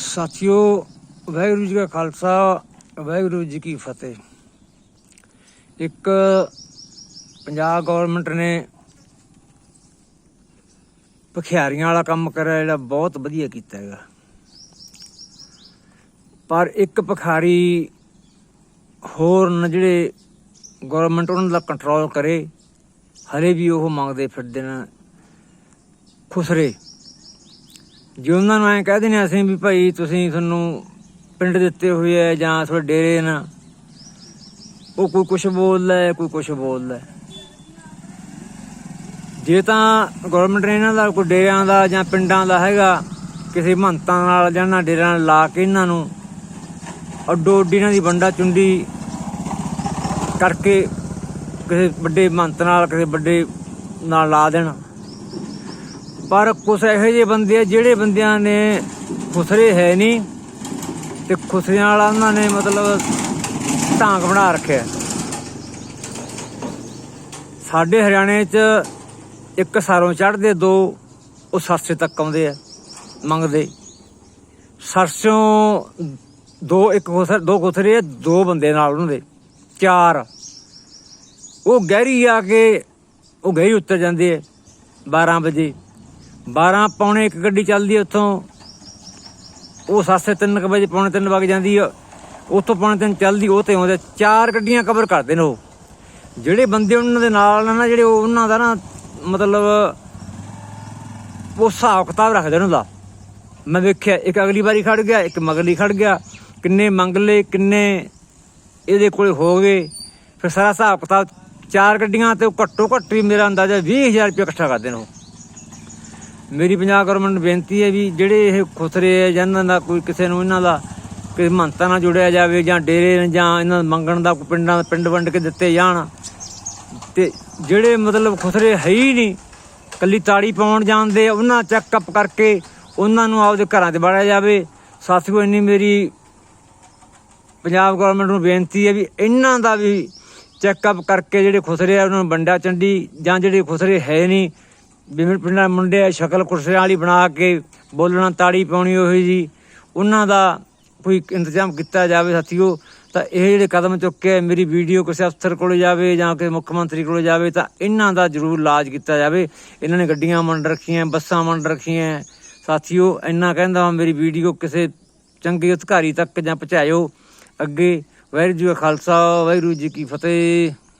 ਸਾਥੀਓ, ਵਾਹਿਗੁਰੂ ਜੀ ਕਾ ਖਾਲਸਾ, ਵਾਹਿਗੁਰੂ ਜੀ ਕੀ ਫਤਿਹ। ਇੱਕ ਪੰਜਾਬ ਗਵਰਨਮੈਂਟ ਨੇ ਭਖਿਆਰੀਆਂ ਵਾਲਾ ਕੰਮ ਕਰਿਆ, ਜਿਹੜਾ ਬਹੁਤ ਵਧੀਆ ਕੀਤਾ ਹੈਗਾ। ਪਰ ਇੱਕ ਭਖਾਰੀ ਹੋਰ ਨੇ ਜਿਹੜੇ ਗਵਰਨਮੈਂਟ ਉਹਨਾਂ ਦਾ ਕੰਟਰੋਲ ਕਰੇ, ਹਲੇ ਵੀ ਉਹ ਮੰਗਦੇ ਫਿਰਦੇ ਨੇ, ਖੁਸਰੇ। ਜੇ ਉਹਨਾਂ ਨੂੰ ਐਂ ਕਹਿ ਦਿੰਦੇ ਅਸੀਂ ਵੀ ਭਾਈ ਤੁਸੀਂ ਤੁਹਾਨੂੰ ਪਿੰਡ ਦਿੱਤੇ ਹੋਏ ਐ ਜਾਂ ਤੁਹਾਡੇ ਡੇਰੇ ਨਾ, ਉਹ ਕੋਈ ਕੁਝ ਬੋਲਦਾ ਕੋਈ ਕੁਝ ਬੋਲਦਾ ਜੇ ਤਾਂ ਗਵਰਨਮੈਂਟ ਨੇ ਇਹਨਾਂ ਦਾ ਕੋਈ ਡੇਰਿਆਂ ਦਾ ਜਾਂ ਪਿੰਡਾਂ ਦਾ ਹੈਗਾ, ਕਿਸੇ ਮਹੰਤਾਂ ਨਾਲ ਜਾਂ ਇਹਨਾਂ ਡੇਰਿਆਂ ਨਾਲ ਲਾ ਕੇ ਇਹਨਾਂ ਨੂੰ ਅੱਡੋ ਅੱਡੀ ਇਹਨਾਂ ਦੀ ਵੰਡਾ ਚੁੰਡੀ ਕਰਕੇ ਕਿਸੇ ਵੱਡੇ ਮਹੰਤ ਨਾਲ, ਕਿਸੇ ਵੱਡੇ ਨਾਲ ਲਾ ਦੇਣ। ਪਰ ਕੁਛ ਇਹੋ ਜਿਹੇ ਬੰਦੇ ਆ ਜਿਹੜੇ ਬੰਦਿਆਂ ਨੇ ਖੁਸਰੇ ਹੈ ਨਹੀਂ ਤੇ ਖੁਸਰਿਆਂ ਵਾਲਾ ਉਹਨਾਂ ਨੇ ਮਤਲਬ ਢਾਂਗ ਬਣਾ ਰੱਖਿਆ। ਸਾਡੇ ਹਰਿਆਣੇ 'ਚ ਇੱਕ ਸਾਰੋਂ ਚੜ੍ਹਦੇ ਦੋ ਉਹ ਸਰਸੇ ਤੱਕ ਆਉਂਦੇ ਆ ਮੰਗਦੇ। ਸਰਸੋਂ ਦੋ ਇੱਕ ਖੁਸਰ ਦੋ ਖੁਸਰੇ ਆ, ਦੋ ਬੰਦੇ ਨਾਲ ਉਹਨਾਂ ਦੇ ਚਾਰ। ਉਹ ਗਹਿਰੀ ਆ ਕੇ ਉਹ ਗਈ ਉੱਤਰ ਜਾਂਦੇ ਆ 12 ਵਜੇ। 12 ਪੌਣੇ ਇੱਕ ਗੱਡੀ ਚੱਲਦੀ ਉੱਥੋਂ। ਉਹ ਸਾਸੇ 3 ਵਜੇ, ਪੌਣੇ 3 ਵਗ ਜਾਂਦੀ ਆ। ਉੱਥੋਂ ਪੌਣੇ 3 ਚੱਲਦੀ, ਉਹ ਤੇ ਆਉਂਦੇ ਚਾਰ ਗੱਡੀਆਂ ਕਵਰ ਕਰਦੇ ਨੇ ਉਹ। ਜਿਹੜੇ ਬੰਦੇ ਉਹਨਾਂ ਦੇ ਨਾਲ ਨਾ ਜਿਹੜੇ ਉਹ ਉਹਨਾਂ ਦਾ ਨਾ ਮਤਲਬ ਉਹ ਹਿਸਾਬ ਕਿਤਾਬ ਰੱਖਦੇ ਉਹਨਾਂ ਦਾ ਮੈਂ ਵੇਖਿਆ, ਇੱਕ ਅਗਲੀ ਵਾਰੀ ਖੜ ਗਿਆ, ਇੱਕ ਮਗਲੀ ਖੜ ਗਿਆ। ਕਿੰਨੇ ਮੰਗ ਲਏ ਕਿੰਨੇ ਇਹਦੇ ਕੋਲ ਹੋ ਗਏ। ਫਿਰ ਸਾਰਾ ਹਿਸਾਬ ਕਿਤਾਬ, ਚਾਰ ਗੱਡੀਆਂ ਤੇ ਉਹ ਘੱਟੋ ਘੱਟ ਵੀ ਮੇਰਾ ਅੰਦਾਜ਼ਾ 20000 ਰੁਪਏ ਇਕੱਠਾ ਕਰਦੇ ਨੇ ਉਹ। ਮੇਰੀ ਪੰਜਾਬ ਗਵਰਨਮੈਂਟ ਨੂੰ ਬੇਨਤੀ ਹੈ ਵੀ ਜਿਹੜੇ ਇਹ ਖੁਸਰੇ ਹੈ ਜਾਂ ਇਹਨਾਂ ਦਾ ਕੋਈ ਕਿਸੇ ਨੂੰ ਇਹਨਾਂ ਦਾ ਕਿਸੇ ਮਹੰਤਾਂ ਨਾਲ ਜੁੜਿਆ ਜਾਵੇ ਜਾਂ ਡੇਰੇ ਜਾਂ ਇਹਨਾਂ ਮੰਗਣ ਦਾ ਪਿੰਡਾਂ ਦਾ ਪਿੰਡ ਵੰਡ ਕੇ ਦਿੱਤੇ ਜਾਣ ਤੇ ਜਿਹੜੇ ਮਤਲਬ ਖੁਸਰੇ ਹੈ ਹੀ ਨਹੀਂ ਕੱਲੀ ਤਾੜੀ ਪਾਉਣ ਜਾਂਦੇ ਆ, ਉਹਨਾਂ ਚੈੱਕਅਪ ਕਰਕੇ ਉਹਨਾਂ ਨੂੰ ਆਪਦੇ ਘਰਾਂ 'ਚ ਵੜਿਆ ਜਾਵੇ। ਸਾਥੀਓ ਇੰਨੀ ਮੇਰੀ ਪੰਜਾਬ ਗਵਰਨਮੈਂਟ ਨੂੰ ਬੇਨਤੀ ਹੈ ਵੀ ਇਹਨਾਂ ਦਾ ਵੀ ਚੈੱਕਅਪ ਕਰਕੇ ਜਿਹੜੇ ਖੁਸਰੇ ਆ ਉਹਨਾਂ ਨੂੰ ਬੰਡਾ ਚੰਡੀ ਜਾਂ ਜਿਹੜੇ ਖੁਸਰੇ ਹੈ ਨਹੀਂ ਬਿਮਰ ਪਿੰਡਾਂ ਮੁੰਡੇ ਸ਼ਕਲ ਖੁਸਰਿਆਂ ਵਾਲੀ ਬਣਾ ਕੇ ਬੋਲਣਾ ਤਾੜੀ ਪਾਉਣੀ ਉਹੀ ਜੀ। ਉਹਨਾਂ ਦਾ ਕੋਈ ਇੰਤਜ਼ਾਮ ਕੀਤਾ ਜਾਵੇ ਸਾਥੀਓ, ਤਾਂ ਇਹ ਜਿਹੜੇ ਕਦਮ ਚੁੱਕੇ ਮੇਰੀ ਵੀਡੀਓ ਕਿਸੇ ਅਫਸਰ ਕੋਲ ਜਾਵੇ ਜਾਂ ਕਿਸੇ ਮੁੱਖ ਮੰਤਰੀ ਕੋਲ ਜਾਵੇ, ਤਾਂ ਇਹਨਾਂ ਦਾ ਜ਼ਰੂਰ ਇਲਾਜ ਕੀਤਾ ਜਾਵੇ। ਇਹਨਾਂ ਨੇ ਗੱਡੀਆਂ ਮੰਡ ਰੱਖੀਆਂ, ਬੱਸਾਂ ਮੰਡ ਰੱਖੀਆਂ। ਸਾਥੀਓ, ਇੰਨਾ ਕਹਿੰਦਾ ਹਾਂ ਮੇਰੀ ਵੀਡੀਓ ਕਿਸੇ ਚੰਗੇ ਅਧਿਕਾਰੀ ਤੱਕ ਜਾਂ ਪਹੁੰਚਾਇਓ। ਅੱਗੇ, ਵਾਹਿਗੁਰੂ ਜੀ ਕਾ ਖਾਲਸਾ, ਵਾਹਿਗੁਰੂ ਜੀ ਕੀ ਫਤਿਹ।